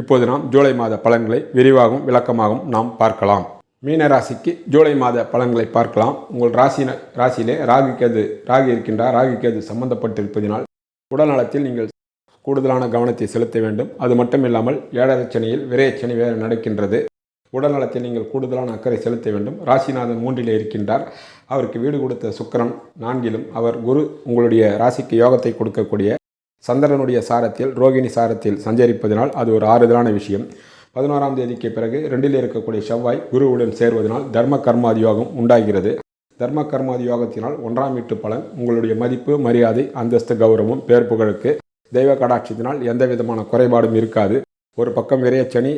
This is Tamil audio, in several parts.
இப்போது நாம் ஜூலை மாத பலன்களை விரிவாகவும் விளக்கமாகவும் நாம் பார்க்கலாம். மீன ராசிக்கு ஜூலை மாத பலன்களை பார்க்கலாம். உங்கள் ராசின ராசியிலே ராகு கேது ராகு இருக்கின்றார். ராகு கேது சம்பந்தப்பட்டிருப்பதினால் உடல்நலத்தில் நீங்கள் கூடுதலான கவனத்தை செலுத்த வேண்டும். அது மட்டும் இல்லாமல் ஏழரை விரையச்சனை வேறு நடக்கின்றது. உடல்நலத்தில் நீங்கள் கூடுதலான அக்கறை செலுத்த வேண்டும். ராசிநாதன் மூன்றிலே இருக்கின்றார். அவருக்கு வீடு கொடுத்த சுக்கரன் நான்கிலும் அவர் குரு உங்களுடைய ராசிக்கு யோகத்தை கொடுக்கக்கூடிய சந்திரனுடைய சாரத்தில் ரோகிணி சாரத்தில் சஞ்சரிப்பதனால் அது ஒரு ஆறுதலான விஷயம். பதினோராம் தேதிக்கு பிறகு ரெண்டில் இருக்கக்கூடிய செவ்வாய் குருவுடன் சேர்வதனால் தர்ம கர்மாதி யோகம் உண்டாகிறது. தர்ம கர்மாதி யோகத்தினால் ஒன்றாம் வீட்டு பலன் உங்களுடைய மதிப்பு மரியாதை அந்தஸ்து கௌரவம் பேர் புகழுக்கு தெய்வ கடாட்சியத்தினால் எந்த விதமான குறைபாடும் இருக்காது. ஒரு பக்கம் விரையச்சனி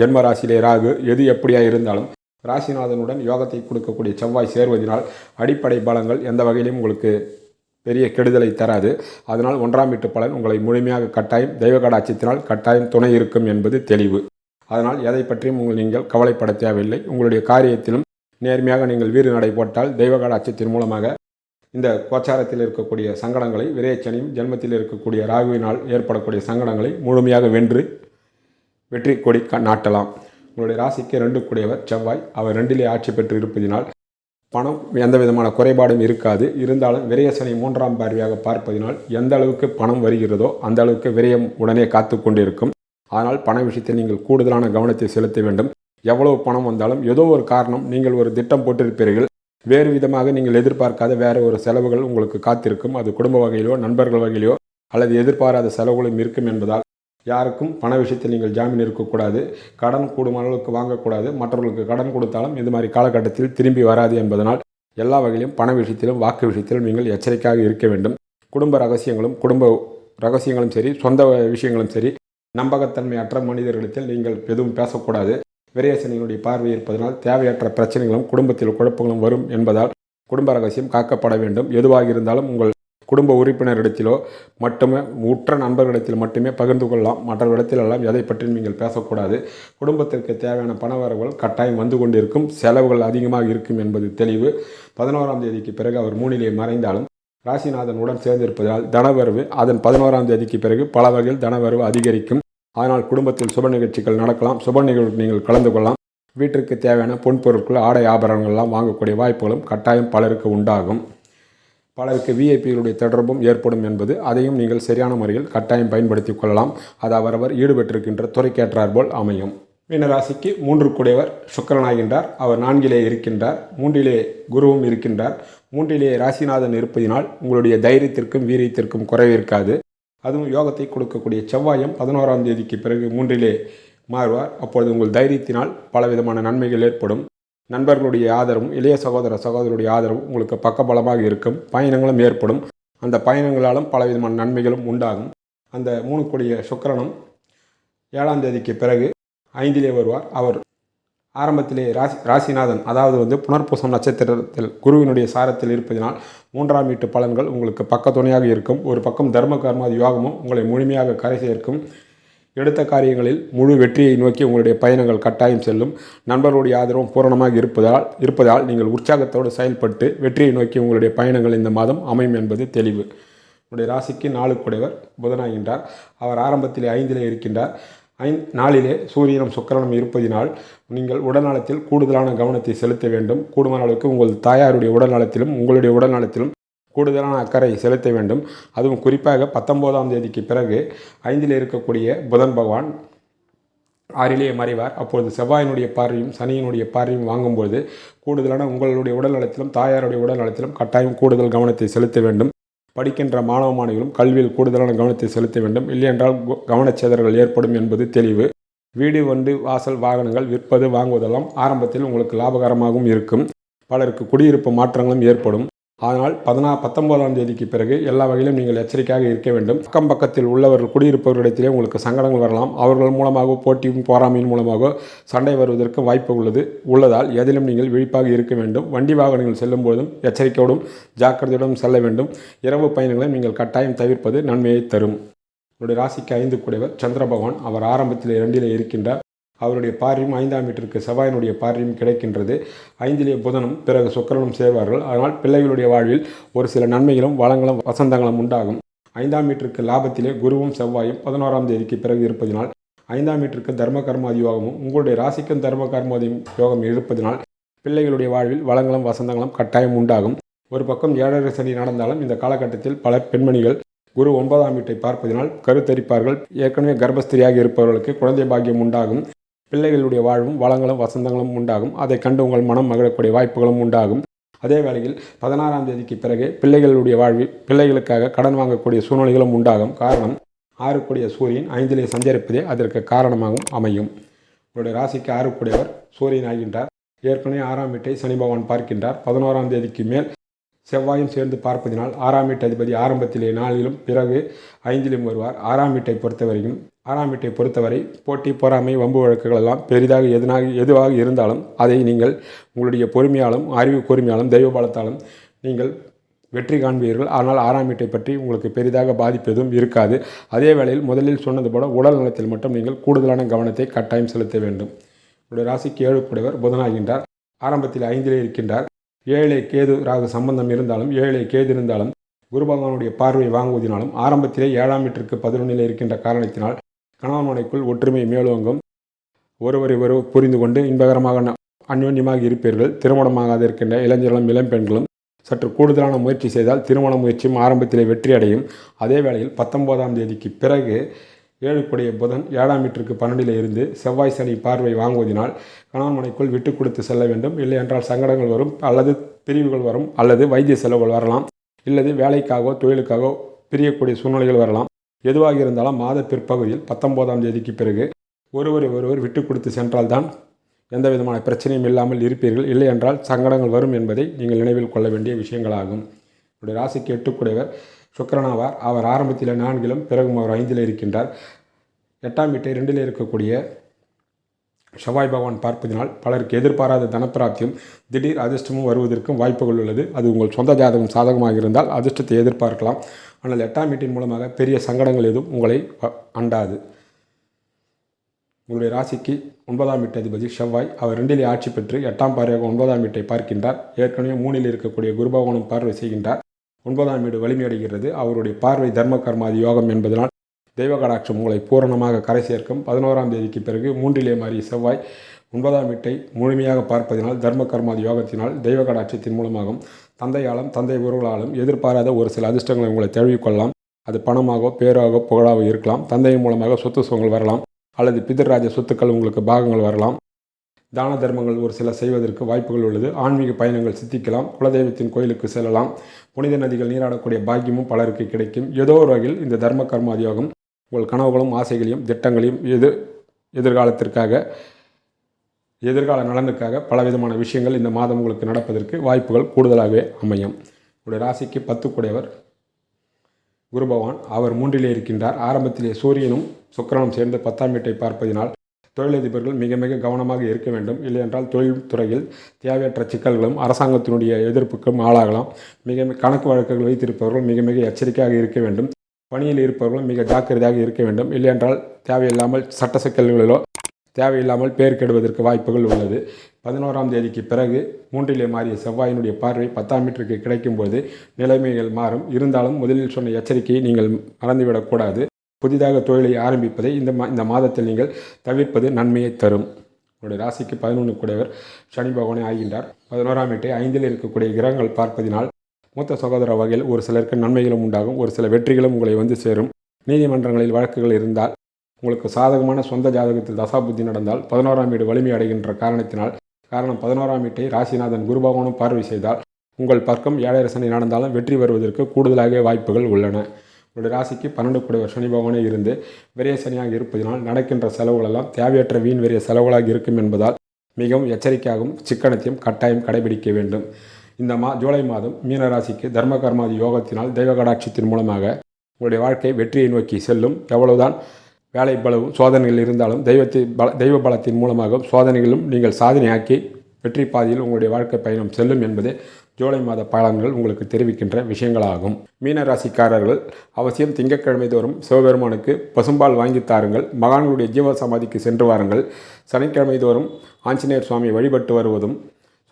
ஜென்ம ராசியிலே ராகு எது எப்படியா இருந்தாலும் ராசிநாதனுடன் யோகத்தை கொடுக்கக்கூடிய செவ்வாய் சேர்வதனால் அடிப்படை பலங்கள் எந்த வகையிலும் உங்களுக்கு பெரிய கெடுதலை தராது. அதனால் ஒன்றாம் வீட்டு பலன் உங்களை முழுமையாக கட்டாயம் தெய்வ கடாட்சியத்தினால் கட்டாயம் துணை இருக்கும் என்பது தெளிவு. அதனால் எதை பற்றியும் உங்கள் நீங்கள் கவலைப்பட தேவையில்லை. உங்களுடைய காரியத்திலும் நேர்மையாக நீங்கள் வீறு நடை போட்டால் தெய்வ கடாட்சியத்தின் மூலமாக இந்த கோச்சாரத்தில் இருக்கக்கூடிய சங்கடங்களை விரேச்சனையும் ஜென்மத்தில் இருக்கக்கூடிய ராகுவினால் ஏற்படக்கூடிய சங்கடங்களை முழுமையாக வென்று வெற்றி கொடி நாட்டலாம். உங்களுடைய ராசிக்கு ரெண்டு கூடியவர் செவ்வாய் அவர் ரெண்டிலே ஆட்சி பெற்று இருப்பதினால் பணம் எந்த விதமான குறைபாடும் இருக்காது. இருந்தாலும் விரயசனை மூன்றாம் பார்வையாக பார்ப்பதினால் எந்த அளவுக்கு பணம் வருகிறதோ அந்த அளவுக்கு விரயம் உடனே காத்து கொண்டிருக்கும். ஆனால் பண விஷயத்தை நீங்கள் கூடுதலான கவனத்தை செலுத்த வேண்டும். எவ்வளவு பணம் வந்தாலும் ஏதோ ஒரு காரணம் நீங்கள் ஒரு திட்டம் போட்டிருப்பீர்கள். வேறு விதமாக நீங்கள் எதிர்பார்க்காத வேறு ஒரு செலவுகள் உங்களுக்கு காத்திருக்கும். அது குடும்ப வகையிலோ நண்பர்கள் வகையிலோ அல்லது எதிர்பாராத செலவுகளும் இருக்கும் என்பதால் யாருக்கும் பண விஷயத்தில் நீங்கள் ஜாமீன் இருக்கக்கூடாது. கடன் கூடும் அளவுக்கு வாங்கக்கூடாது. மற்றவர்களுக்கு கடன் கொடுத்தாலும் இது மாதிரி காலகட்டத்தில் திரும்பி வராது என்பதனால் எல்லா வகையிலும் பண விஷயத்திலும் வாக்கு விஷயத்திலும் நீங்கள் எச்சரிக்கையாக இருக்க வேண்டும். குடும்ப ரகசியங்களும் குடும்ப ரகசியங்களும் சரி சொந்த விஷயங்களும் சரி நம்பகத்தன்மையற்ற மனிதர்களிடத்தில் நீங்கள் எதுவும் பேசக்கூடாது. விரயசனியினுடைய பார்வை இருப்பதனால் தேவையற்ற பிரச்சனைகளும் குடும்பத்தில் குழப்பங்களும் வரும் என்பதால் குடும்ப ரகசியம் காக்கப்பட வேண்டும். எதுவாக இருந்தாலும் உங்கள் குடும்ப உறுப்பினரிடத்திலோ மட்டுமே உற்ற நண்பர்களிடத்தில் மட்டுமே பகிர்ந்து கொள்ளலாம். மற்ற எல்லாம் எதை பற்றி நீங்கள் பேசக்கூடாது. குடும்பத்திற்கு தேவையான பணவரவுகள் கட்டாயம் வந்து கொண்டிருக்கும். செலவுகள் அதிகமாக இருக்கும் என்பது தெளிவு. பதினோராம் தேதிக்கு பிறகு அவர் மூணிலே மறைந்தாலும் ராசிநாதன் உடன் சேர்ந்திருப்பதால் தனவரவு அதன் பதினோராம் தேதிக்கு பிறகு பல வகையில் தனவரவு அதிகரிக்கும். அதனால் குடும்பத்தில் சுப நிகழ்ச்சிகள் நடக்கலாம். சுப நிகழ்வு நீங்கள் கலந்து கொள்ளலாம். வீட்டிற்கு தேவையான பொன் பொருட்கள் ஆடை ஆபரணங்கள்லாம் வாங்கக்கூடிய வாய்ப்புகளும் கட்டாயம் பலருக்கு உண்டாகும். பலருக்கு விஐபிகளுடைய தொடர்பும் ஏற்படும் என்பது அதையும் நீங்கள் சரியான முறையில் கட்டாயம் பயன்படுத்தி கொள்ளலாம். அது அவரவர் ஈடுபட்டிருக்கின்ற துறைக்கேற்றார் போல் அமையும். மீனராசிக்கு மூன்று கூடியவர் சுக்கரனாகின்றார். அவர் நான்கிலே இருக்கின்றார். மூன்றிலே குருவும் இருக்கின்றார். மூன்றிலே ராசிநாதன் இருப்பதினால் உங்களுடைய தைரியத்திற்கும் வீரியத்திற்கும் குறைவு இருக்காது. அதுவும் யோகத்தை கொடுக்கக்கூடிய செவ்வாயம் பதினோராம் தேதிக்கு பிறகு மூன்றிலே மாறுவார். அப்பொழுது உங்கள் தைரியத்தினால் பலவிதமான நன்மைகள் ஏற்படும். நண்பர்களுடைய ஆதரவும் இளைய சகோதர சகோதரருடைய ஆதரவும் உங்களுக்கு பக்கபலமாக இருக்கும். பயணங்களும் ஏற்படும். அந்த பயணங்களாலும் பலவிதமான நன்மைகளும் உண்டாகும். அந்த மூணு கொடிய சுக்கரனும் ஏழாம் தேதிக்கு பிறகு ஐந்திலே வருவார். அவர் ஆரம்பத்திலே ராசி ராசிநாதன் அதாவது வந்து புனர்பூசம் நட்சத்திரத்தில் குருவினுடைய சாரத்தில் இருப்பதனால் மூன்றாம் வீட்டு பலன்கள் உங்களுக்கு பக்க துணையாக இருக்கும். ஒரு பக்கம் தர்ம கர்மாதி யோகமும் உங்களை முழுமையாக கரை சேர்க்கும். எடுத்த காரியங்களில் முழு வெற்றியை நோக்கி உங்களுடைய பயணங்கள் கட்டாயம் செல்லும். நண்பர்களுடைய ஆதரவும் பூரணமாக இருப்பதால் இருப்பதால் நீங்கள் உற்சாகத்தோடு செயல்பட்டு வெற்றியை நோக்கி உங்களுடைய பயணங்கள் இந்த மாதம் அமையும் என்பது தெளிவு. உங்களுடைய ராசிக்கு நாலு குடைவர் புதனாகின்றார். அவர் ஆரம்பத்திலே ஐந்திலே இருக்கின்றார். ஐந் நாளிலே சூரியனும் சுக்கரனும் இருப்பதினால் நீங்கள் உடல்நலத்தில் கூடுதலான கவனத்தை செலுத்த வேண்டும். கூடுமான அளவுக்கு உங்கள் தாயாருடைய உடல்நலத்திலும் உங்களுடைய உடல்நலத்திலும் கூடுதலான அக்கறை செலுத்த வேண்டும். அதுவும் குறிப்பாக பத்தொம்போதாம் தேதிக்கு பிறகு ஐந்தில் இருக்கக்கூடிய புதன் பகவான் ஆறிலேயே மறைவார். அப்பொழுது செவ்வாயினுடைய பார்வையும் சனியினுடைய பார்வையும் வாங்கும்போது கூடுதலான உங்களுடைய உடல்நலத்திலும் தாயாருடைய உடல் நலத்திலும் கட்டாயம் கூடுதல் கவனத்தை செலுத்த வேண்டும். படிக்கின்ற மாணவ மாணவிகளும் கல்வியில் கூடுதலான கவனத்தை செலுத்த வேண்டும். இல்லையென்றால் கவனச்சேதர்கள் ஏற்படும் என்பது தெளிவு. வீடு வந்து வாசல் வாகனங்கள் விற்பது வாங்குவதெல்லாம் ஆரம்பத்தில் உங்களுக்கு லாபகரமாகவும் இருக்கும். பலருக்கு குடியிருப்பு மாற்றங்களும் ஏற்படும். அதனால் பதினா பத்தொன்பதாம் தேதிக்கு பிறகு எல்லா வகையிலும் நீங்கள் எச்சரிக்கையாக இருக்க வேண்டும். அக்கம் பக்கத்தில் உள்ளவர்கள் குடியிருப்பவர்களிடத்திலே உங்களுக்கு சங்கடங்கள் வரலாம். அவர்கள் மூலமாக போட்டியும் போராமையின் மூலமாக சண்டை வருவதற்கு வாய்ப்பு உள்ளது உள்ளதால் எதிலும் நீங்கள் விழிப்பாக இருக்க வேண்டும். வண்டி வாகனங்கள் செல்லும் போதும் எச்சரிக்கையோடும் ஜாக்கிரதையோடும் செல்ல வேண்டும். இரவு பயணங்களை நீங்கள் கட்டாயம் தவிர்ப்பது நன்மையை தரும். உங்களுடைய ராசிக்கு ஐந்து கூடியவர் சந்திர பகவான் அவர் ஆரம்பத்தில் இரண்டிலே இருக்கின்றார். அவருடைய பார்வையும் ஐந்தாம் வீட்டிற்கு செவ்வாயினுடைய பார்வையும் கிடைக்கின்றது. ஐந்திலே புதனும் பிறகு சொக்கரனும் சேர்வார்கள். அதனால் பிள்ளைகளுடைய வாழ்வில் ஒரு சில நன்மைகளும் வளங்களும் வசந்தங்களும் உண்டாகும். ஐந்தாம் வீட்டிற்கு லாபத்திலே குருவும் செவ்வாயும் பதினோராம் தேதிக்கு பிறகு இருப்பதினால் ஐந்தாம் வீட்டிற்கு தர்ம கர்மாதி யோகமும் உங்களுடைய ராசிக்கும் தர்ம கர்மாதி யோகம் இருப்பதினால் பிள்ளைகளுடைய வாழ்வில் வளங்களும் வசந்தங்களும் கட்டாயம் உண்டாகும். ஒரு பக்கம் ஏழரை சனி நடந்தாலும் இந்த காலகட்டத்தில் பல பெண்மணிகள் குரு ஒன்பதாம் வீட்டை பார்ப்பதினால் கருத்தரிப்பார்கள். ஏற்கனவே கர்ப்பஸ்திரியாக இருப்பவர்களுக்கு குழந்தை பாக்கியம் உண்டாகும். பிள்ளைகளுடைய வாழ்வும் வளங்களும் வசந்தங்களும் உண்டாகும். அதை கண்டு உங்கள் மனம் மகிழக்கூடிய வாய்ப்புகளும் உண்டாகும். அதே வேளையில் பதினாறாம் தேதிக்கு பிறகு பிள்ளைகளுடைய வாழ்வில் பிள்ளைகளுக்காக கடன் வாங்கக்கூடிய சூழ்நிலைகளும் உண்டாகும். காரணம் ஆறுக்குடைய சூரியன் ஐந்திலே சஞ்சரிப்பதே அதற்கு காரணமாகவும் அமையும். உங்களுடைய ராசிக்கு ஆறுக்குடையவர் சூரியன் ஆகின்றார். ஏற்கனவே ஆறாம் வீட்டை சனி பகவான் பார்க்கின்றார். பதினோராம் தேதிக்கு மேல் செவ்வாயும் சேர்ந்து பார்ப்பதினால் ஆறாம் வீட்டு அதிபதி ஆரம்பத்திலே நாளிலும் பிறகு ஐந்திலும் வருவார். ஆறாம் வீட்டை பொறுத்தவரையும் ஆறாம் வீட்டை பொறுத்தவரை போட்டி பொறாமை வம்பு வழக்குகள் எல்லாம் பெரிதாக எதனாக எதுவாக இருந்தாலும் அதை நீங்கள் உங்களுடைய பொறுமையாலும் அறிவு கூர்மையாலும் தெய்வ பலத்தாலும் நீங்கள் வெற்றி காண்பீர்கள். ஆனால் ஆறாம் வீட்டை பற்றி உங்களுக்கு பெரிதாக பாதிப்பு எதுவும் இருக்காது. அதே வேளையில் முதலில் சொன்னது போல உடல் நலத்தில் மட்டும் நீங்கள் கூடுதலான கவனத்தை கட்டாயம் செலுத்த வேண்டும். உங்களுடைய ராசிக்கு ஏழு கூடியவர் புதனாகின்றார். ஆரம்பத்தில் ஐந்திலே இருக்கின்றார். ஏழை கேது ராகு சம்பந்தம் இருந்தாலும் ஏழை கேது இருந்தாலும் குரு பகவானுடைய பார்வை வாங்குவதினாலும் ஆரம்பத்திலே ஏழாம் வீட்டிற்கு பதினொன்றில் இருக்கின்ற காரணத்தினால் கணவன் மனைக்குள் ஒற்றுமை மேலோங்கும். ஒருவரை ஒருவர் புரிந்து கொண்டு இன்பகரமாக அந்யோன்யமாக இருப்பீர்கள். திருமணமாகாத இருக்கின்ற இளைஞர்களும் இளம்பெண்களும் சற்று கூடுதலான முயற்சி செய்தால் திருமண முயற்சியும் ஆரம்பத்திலே வெற்றி அடையும் அதே வேளையில் பத்தொன்பதாம் தேதிக்கு பிறகு ஏழுக்குடைய புதன் ஏழாம் வீட்டிற்கு பன்னெண்டில் இருந்து செவ்வாய் சனி பார்வை வாங்குவதினால் கணவன் மனைக்குள் விட்டு கொடுத்து செல்ல வேண்டும். இல்லை என்றால் சங்கடங்கள் வரும் அல்லது பிரிவுகள் வரும் அல்லது வைத்திய செலவுகள் வரலாம். இல்லது வேலைக்காகவோ தொழிலுக்காகவோ பிரியக்கூடிய சூழ்நிலைகள் வரலாம். எதுவாக இருந்தாலும் மாத பிற்பகுதியில் பத்தொன்பதாம் தேதிக்கு பிறகு ஒருவரை ஒருவர் விட்டு கொடுத்து சென்றால்தான் எந்த விதமான பிரச்சனையும் இல்லாமல் இருப்பீர்கள். இல்லை என்றால் சங்கடங்கள் வரும் என்பதை நீங்கள் நினைவில் கொள்ள வேண்டிய விஷயங்களாகும். உங்களுடைய ராசிக்கு எட்டுக்குடையவர். சுக்கரனாவார் அவர் ஆரம்பத்தில் நான்கிலும் பிறகும் அவர் ஐந்தில் இருக்கின்றார். எட்டாம் வீட்டை ரெண்டில் இருக்கக்கூடிய செவ்வாய் பகவான் பார்ப்பதினால் பலருக்கு எதிர்பாராத தனப்பிராப்தியும் திடீர் அதிர்ஷ்டமும் வருவதற்கும் வாய்ப்புகள் உள்ளது. அது உங்கள் சொந்த ஜாதகம் சாதகமாக இருந்தால் அதிர்ஷ்டத்தை எதிர்பார்க்கலாம். ஆனால் எட்டாம் வீட்டின் மூலமாக பெரிய சங்கடங்கள் எதுவும் உங்களை வ- அண்டாது. உங்களுடைய ராசிக்கு ஒன்பதாம் வீட்டு அதிபதி செவ்வாய் அவர் ரெண்டிலே ஆட்சி பெற்று எட்டாம் பார்வையாக ஒன்பதாம் வீட்டை பார்க்கின்றார். ஏற்கனவே மூணில் இருக்கக்கூடிய குருபகவானும் பார்வை செய்கின்றார். ஒன்பதாம் வீடு வலிமையடைகிறது. அவருடைய பார்வை தர்ம கர்மாதி யோகம் என்பதனால் தெய்வகடாட்சம் உங்களை பூரணமாக கரை சேர்க்கும். பதினோராம் தேதிக்கு பிறகு மூன்றிலே மாறிய செவ்வாய். ஒன்பதாம் வீட்டை முழுமையாக பார்ப்பதினால் தர்ம கர்மாதி யோகத்தினால் தெய்வ கடாட்சத்தின் மூலமாகவும் தந்தையாலும் தந்தை உறவுகளாலும் எதிர்பாராத ஒரு சில அதிர்ஷ்டங்களை உங்களை தழுவிக்கொள்ளலாம் அது பணமாகவோ பேராகவோ புகழாகவோ இருக்கலாம். தந்தையின் மூலமாக சொத்து சுகங்கள் வரலாம். அல்லது பிதர்ராஜ சொத்துக்கள் உங்களுக்கு பாகங்கள் வரலாம். தான தர்மங்கள் ஒரு சில செய்வதற்கு வாய்ப்புகள் உள்ளது. ஆன்மீக பயணங்கள் சித்திக்கலாம். குலதெய்வத்தின் கோயிலுக்கு செல்லலாம். புனித நதிகள் நீராடக்கூடிய பாக்கியமும் பலருக்கு கிடைக்கும். ஏதோ ஒரு வகையில் இந்த தர்ம கர்மாதியோகம் உங்கள் கனவுகளும் ஆசைகளையும் திட்டங்களையும் எதிர் எதிர்காலத்திற்காக எதிர்கால நலனுக்காக பலவிதமான விஷயங்கள் இந்த மாதம் உங்களுக்கு நடப்பதற்கு வாய்ப்புகள் கூடுதலாகவே அமையும். உங்களுடைய ராசிக்கு பத்துக்குடையவர் குரு பகவான் அவர் மூன்றிலே இருக்கின்றார். ஆரம்பத்திலே சூரியனும் சுக்கரனும் சேர்ந்து பத்தாம் வீட்டை பார்ப்பதினால் தொழிலதிபர்கள் மிக மிக கவனமாக இருக்க வேண்டும். இல்லையென்றால் தொழில்துறையில் தேவையற்ற சிக்கல்களும் அரசாங்கத்தினுடைய எதிர்ப்புக்கும் ஆளாகலாம். மிக மிக கணக்கு வழக்குகள் வைத்திருப்பவர்கள் மிக மிக எச்சரிக்கையாக இருக்க வேண்டும். பணியில் இருப்பவர்களும் மிக ஜாக்கிரதையாக இருக்க வேண்டும். இல்லையென்றால் தேவையில்லாமல் சட்ட சிக்கல்களிலோ தேவையில்லாமல் பேர் கெடுவதற்கு வாய்ப்புகள் உள்ளது. பதினோராம் தேதிக்கு பிறகு மூன்றிலே மாறிய செவ்வாயினுடைய பார்வை பத்தாம் மீட்டருக்கு கிடைக்கும்போது நிலைமைகள் மாறும். இருந்தாலும் முதலில் சொன்ன எச்சரிக்கையை நீங்கள் மறந்துவிடக்கூடாது புதிதாக தொழிலை ஆரம்பிப்பதை இந்த மா இந்த மாதத்தில் நீங்கள் தவிர்ப்பது நன்மையை தரும். உங்களுடைய ராசிக்கு பதினொன்று கூடையவர் சனி பகவானே ஆகின்றார் பதினோராம் வீட்டை ஐந்தில் இருக்கக்கூடிய கிரகங்கள் பார்ப்பதினால் மூத்த சகோதர வகையில் ஒரு சிலருக்கு நன்மைகளும் உண்டாகும் ஒரு சில வெற்றிகளும் உங்களை வந்து சேரும். நீதிமன்றங்களில் வழக்குகள் இருந்தால் உங்களுக்கு சாதகமான சொந்த ஜாதகத்தில் தசாபுத்தி நடந்தால் பதினோராம் வீடு வலிமை அடைகின்ற காரணத்தினால் காரணம் பதினோராம் வீட்டை ராசிநாதன் குருபகவானும் பார்வை செய்தால் உங்கள் பக்கம் ஏழரசனை நடந்தாலும் வெற்றி வருவதற்கு கூடுதலாக வாய்ப்புகள் உள்ளன. உங்களுடைய ராசிக்கு பன்னெண்டு கூட சனி பகவானே இருந்து விரைய சனியாக இருப்பதினால் நடக்கின்ற செலவுகளெல்லாம் தேவையற்ற வீண் விரைய செலவுகளாக இருக்கும் என்பதால் மிகவும் எச்சரிக்கையாகவும் சிக்கனத்தையும் கட்டாயம் கடைபிடிக்க வேண்டும். இந்த மா ஜூலை மாதம் மீனராசிக்கு தர்ம கர்மாதி யோகத்தினால் தெய்வ கடாட்சியத்தின் மூலமாக உங்களுடைய வாழ்க்கை வெற்றியை நோக்கி செல்லும். எவ்வளவுதான் வேலை பலவும் சோதனைகள் இருந்தாலும் தெய்வத்தை பல தெய்வ பலத்தின் மூலமாக சோதனைகளும் நீங்கள் சாதனையாக்கி வெற்றி பாதையில் உங்களுடைய வாழ்க்கை பயணம் செல்லும் என்பதே ஜூலை மாத பலன்கள் உங்களுக்கு தெரிவிக்கின்ற விஷயங்களாகும். மீனராசிக்காரர்கள் அவசியம் திங்கட்கிழமை தோறும் சிவபெருமானுக்கு பசும்பால் வாங்கி தாருங்கள். மகான்களுடைய ஜீவ சமாதிக்கு சென்று வாருங்கள். சனிக்கிழமை தோறும் ஆஞ்சநேயர் சுவாமி வழிபட்டு வருவதும்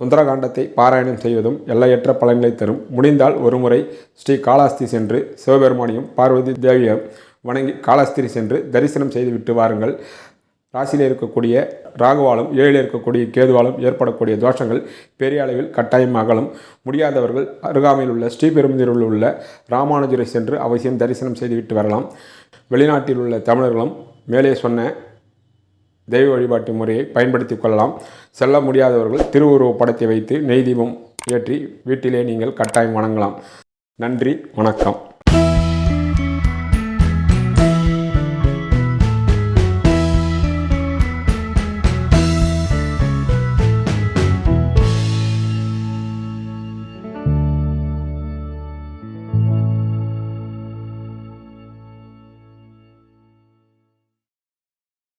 சுந்தரகாண்டத்தை பாராயணம் செய்வதும் எல்லையற்ற பலன்களை தரும். முடிந்தால் ஒருமுறை ஸ்ரீ காளாஸ்தி சென்று சிவபெருமானையும் பார்வதி தேவியும் வணங்கி காளாஸ்திரி சென்று தரிசனம் செய்துவிட்டு வாருங்கள். ராசியில் இருக்கக்கூடிய ராகுவாலும் ஏழில் இருக்கக்கூடிய கேதுவாலும் ஏற்படக்கூடிய தோஷங்கள் பெரிய அளவில் கட்டாயம் அகலும் முடியாதவர்கள் அருகாமையில் உள்ள ஸ்ரீபெரும்புதூரில் உள்ள ராமானுஜரை சென்று அவசியம் தரிசனம் செய்துவிட்டு வரலாம். வெளிநாட்டில் உள்ள தமிழர்களும் மேலே சொன்ன தெய்வ வழிபாட்டு முறையை பயன்படுத்தி கொள்ளலாம். செல்ல முடியாதவர்கள் திருவுருவப் படத்தை வைத்து நெய் தீபம் ஏற்றி வீட்டிலே நீங்கள் கட்டாயம் வணங்கலாம். நன்றி வணக்கம்.